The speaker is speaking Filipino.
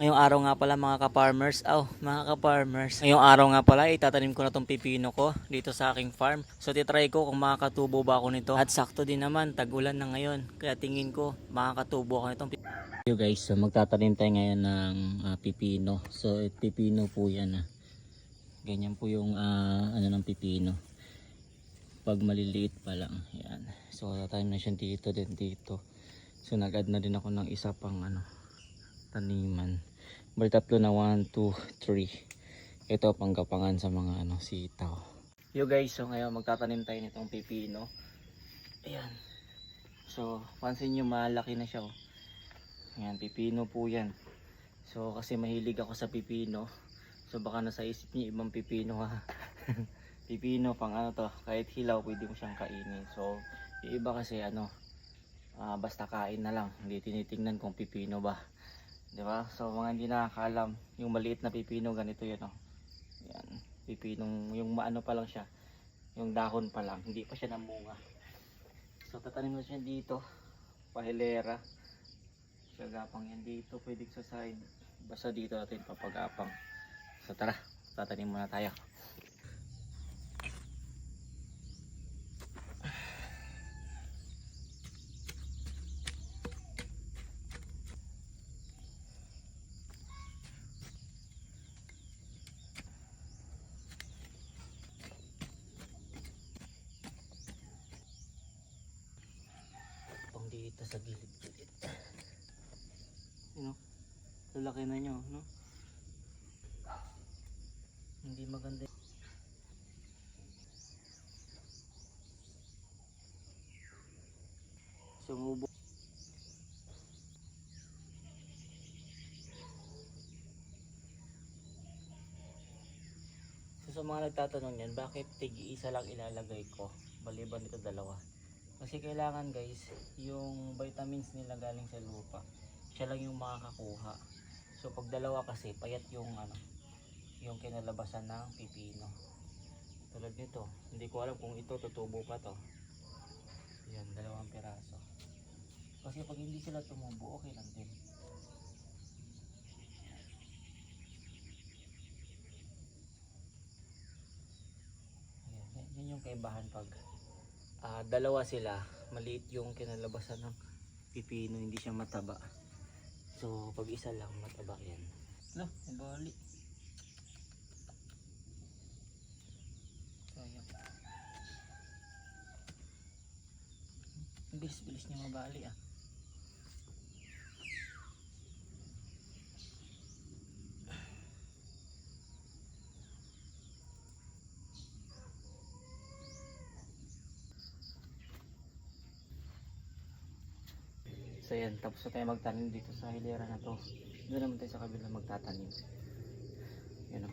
Ngayong araw nga pala mga ka-farmers, oh, mga ka-farmers. Ngayong araw nga pala, itatanim ko na tong pipino ko dito sa aking farm. So titry ko kung makakatubo ba ako nito. At sakto din naman, tag-ulan na ngayon. Kaya tingin ko, makakatubo ako nitong pipino. Yo guys, so magtatanim tayo ngayon ng ah, pipino. So it, pipino po yan. ah. Ganyan po yung ah, ano ng pipino. Pag maliliit pa lang. Yan. So tatanim na siya dito din dito. So nag-add na din ako ng isa pang ano taniman. Bali tatlo na 1, 2, 3. Ito panggapangan sa mga ano sitaw. Yo guys, so ngayon magtatanim tayo nitong pipino. Ayan. So, pansin nyo malaki na siya oh. Ayan, pipino po yan. So, kasi mahilig ako sa pipino. So, baka nasa isip niyo ibang pipino ha. pipino pang ano to, kahit hilaw pwede mo siyang kainin. So, yung iba kasi ano, ah, basta kain na lang. Hindi tinitingnan kung pipino ba. 'Di ba? So, mga hindi nakakaalam, yung maliit na pipino ganito 'yan oh. Yan, pipinong yung maano pa lang siya. Yung dahon pa lang, hindi pa siya namunga. So, tatanim na siya dito. Pahilera. Gagapang yan dito, pwede sa side. Basta dito natin papagapang. So tara, tatanim muna tayo. Pang dito sa gilid-gilid. Ano? Lalaki na nyo, no? Hindi maganda. Sumubo. So sa mga nagtatanong yan, bakit tig-isa lang ilalagay ko? Baliban dito dalawa. Kasi kailangan guys, yung vitamins nila galing sa lupa, siya lang yung makakakuha. So pag dalawa kasi, payat yung ano, yung kinalabasan ng pipino. Tulad nito, hindi ko alam kung ito tutubo pa to. Yan, dalawang piraso. Kasi pag hindi sila tumubo, okay lang din. Yan- yan yung kaibahan pag ah, dalawa sila, maliit yung kinalabasan ng pipino, hindi siya mataba. So, pag isa lang, mataba yan. No, nabali. Sayang. Ang bilis-bilis niya mabali ah. So yan, tapos na tayo magtanim dito sa hilera na to. Doon naman tayo sa kabila magtatanim. Yan o.